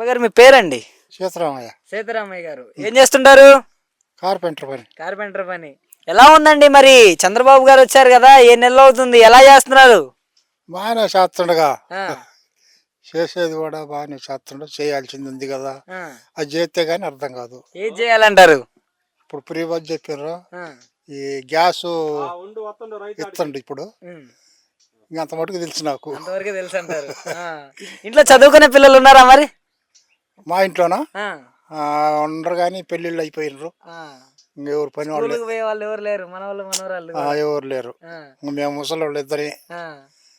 గారు మీ పేరండి? సీతారామయ్య. సీతారామయ్య గారు. ఏం చేస్తుంటారు? కార్పెంటర్ పని. కార్పెంటర్ పని. ఎలా ఉందండి మరి? చంద్రబాబు గారు వచ్చారు కదా ఏ నెలలో అవుతుంది? ఎలా చేస్తున్నారు? బాగానే చేస్తుండగా. ఆ, చేసేది కూడా బాగానే చేస్తుండ. చేయాల్సింది ఉంది కదా. ఆ. అది చేస్తే కానీ అర్థం కాదు. ఏం చేయాలంటారు? ఇప్పుడు ఫ్రీ బస్ చెప్పారు ఈ గ్యాస్ ఇస్తుండ్రు ఇప్పుడు. ఇంక అంత మటుకు తెలుసు నాకు. అంతవరకే తెలుసు అంటారు. ఆ. ఇంట్లో చదువుకునే పిల్లలు ఉన్నారా మరి? మా ఇంట్లోనా? ఆ, ఆ, ఉండరు కానీ పెళ్ళిళ్ళు అయిపోయినరు ఆ. ఇంకెవరు పని వాళ్ళు. స్కూలుకు పోయే వాళ్ళు ఎవరు లేరు? మన వాళ్ళు మనవరాళ్ళు ఆ, ఎవరు? లేరు. ఆ, ఇంక మేము ముసలి వాళ్ళు ఇద్దరే. ఆ.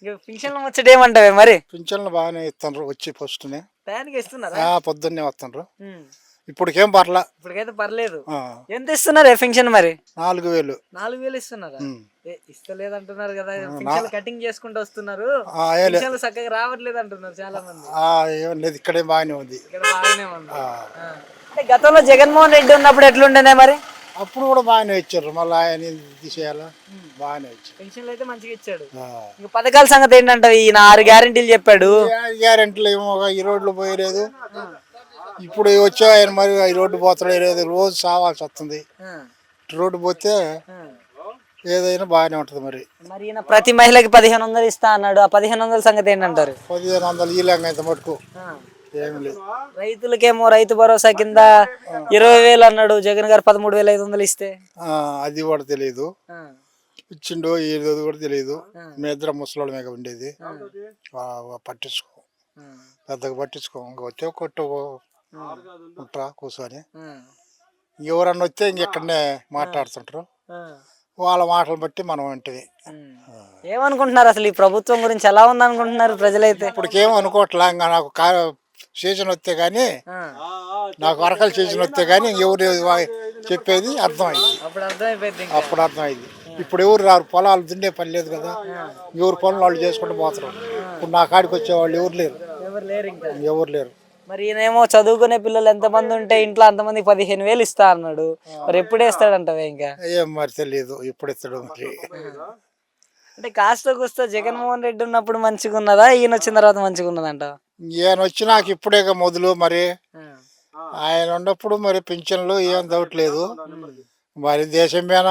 ఇంక పింఛన్లు ముచ్చట ఏమంటావే మరి? పింఛన్లు బాగానే ఇస్తుండ్రు వచ్చి ఫస్ట్నే టయానికి ఇస్తున్నారా? పొద్దున్నే ఉమ్. ఇప్పటికేం పర్లా. ఇప్పటికైతే పర్లేదు. ఆ, ఎంత ఇస్తున్నారు పింఛన్ మరి? నాలుగు వేలు. నాలుగు వేలు ఇస్తున్నారా. ఏ, ఇస్తలేదంటున్నారు కదా. పింఛన్లు కటింగ్ చేసుకుంటూ వస్తున్నారు. ఆ, ఏ లే- పింఛన్లు చక్కగా రావట్లేదు అంటున్నారు చాలా మంది ఆ, ఏం లేదు ఇక్కడే బాగానే ఉంది. ఇక్కడ బాగానే ఉంది. ఆ. అంటే గతంలో జగన్మోహన్ రెడ్డి ఉన్నప్పుడు ఎట్లుండేనే మరి? అప్పుడు కూడా బాగానే ఇచ్చారు. మళ్ళీ ఆయన తీసేయాలా? బాగానే ఇచ్చారు. పెన్షన్లు అయితే మంచిగా ఇచ్చాడు. ఆ. ఇంక పథకాల సంగతి ఏంటంటే ఈయన ఆరు గ్యారెంటీలు చెప్పాడు. గ్యా- గ్యారెంటీలు ఏమో ఒక ఈ రోడ్లు పోయలేదు. ఇప్పుడు వచ్చే ఆయన మరి ఈ రోడ్డు పోతాడు లేదు రోజు సావాల్సి వస్తుంది. రోడ్డు పోతే. ఏదైనా బాగానే ఉంటుంది మరి. మరి ఈయన ప్రతి మహిళకి పదిహేను వందలు ఇస్తా అన్నాడు. ఆ పదిహేను వందల సంగతి ఏంటంటారు? పదిహేను వందలు ఈలంగా ఇంత మటుకు. ఏమి లేదు. రైతులకేమో రైతు భరోసా కింద ఇరవై వేలు అన్నాడు. జగన్ గారు పదమూడు వేల ఐదు వందలు ఇస్తే. అది కూడా తెలియదు. ఇచ్చిండో ఏదో కూడా తెలియదు. మీ ఇద్దరం ముసలోళ్ళ మీద ఉండేది. పట్టించుకో. పెద్దగా పట్టించుకో. ఇంకా వచ్చే కొట్టు ఉంటా కూర్చొని. ఎవరన్నా వస్తే ఇంకెక్కడనే మాట్లాడుతుంటారు. వాళ్ళ మాటలు బట్టి మనం అంటే ఉమ్. ఏమనుకుంటున్నారు అసలు ఈ ప్రభుత్వం గురించి? ఎలా ఉంది అనుకుంటున్నారు ప్రజలైతే? ఇప్పటికేం అనుకోవట్లా ఇంకా నాకు కా సీజన్ వస్తే కానీ. నాకు వరకల సీజన్ వస్తే కానీ ఎవరు చెప్పేది అర్థమైంది. అప్పుడు అర్థమైపోయింది ఇంకా. అప్పుడు అర్థమైంది. ఇప్పుడు ఎవరు రారు? పొలాలు దున్నే పని లేదు కదా. ఎవరు పనులు వాళ్ళు చేసుకుంటూ పోతారు. ఇప్పుడు నా కాడికి వచ్చే వాళ్ళు ఎవరు లేరు. ఎవరు లేరు ఇంకా. ఎవరు లేరు. మరి ఈయనేమో చదువుకునే పిల్లలు ఎంతమంది ఉంటే ఇంట్లో అంతమందికి పదిహేను వేలు ఇస్తా అన్నాడు. మరి ఎప్పుడు వేస్తాడంటవే ఇంకా? ఏం మరి తెలియదు ఎప్పుడు ఇస్తాడు మరి. అంటే కాస్త కూస్తా జగన్మోహన్ రెడ్డి ఉన్నప్పుడు మంచిగా ఉన్నదా ఈయన వచ్చిన తర్వాత మంచిగా ఉన్నదంట ఈయన వచ్చి నాకు ఇప్పుడే మొదలు మరి. ఆయన ఉన్నప్పుడు మరి పింఛన్లు ఏం దౌట్లేదు మరి దేశం మీద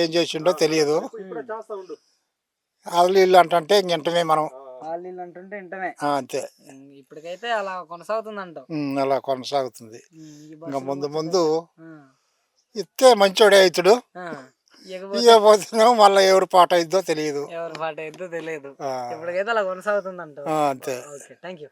ఏం చేసిండో తెలియదు వాళ్ళు ఇల్లు అంటే ఇంకంటమే మనం. వీళ్ళు అంటుంటే ఇంటమే ఆ, అంతే. ఇప్పటికైతే అలా కొనసాగుతుందంట ఉమ్, అలా కొనసాగుతుంది. ఇంకా ముందు ముందు. ఇస్తే మంచోడే అవుతాడు ఇవ్వబోతున్నాం మళ్ళీ ఎవరు పాట అయిద్దో తెలియదు. ఎవరి పాట ఏందో తెలియదు. ఇప్పటికైతే అలా కొనసాగుతుందంట ఆ, అంతే. Okay thank you.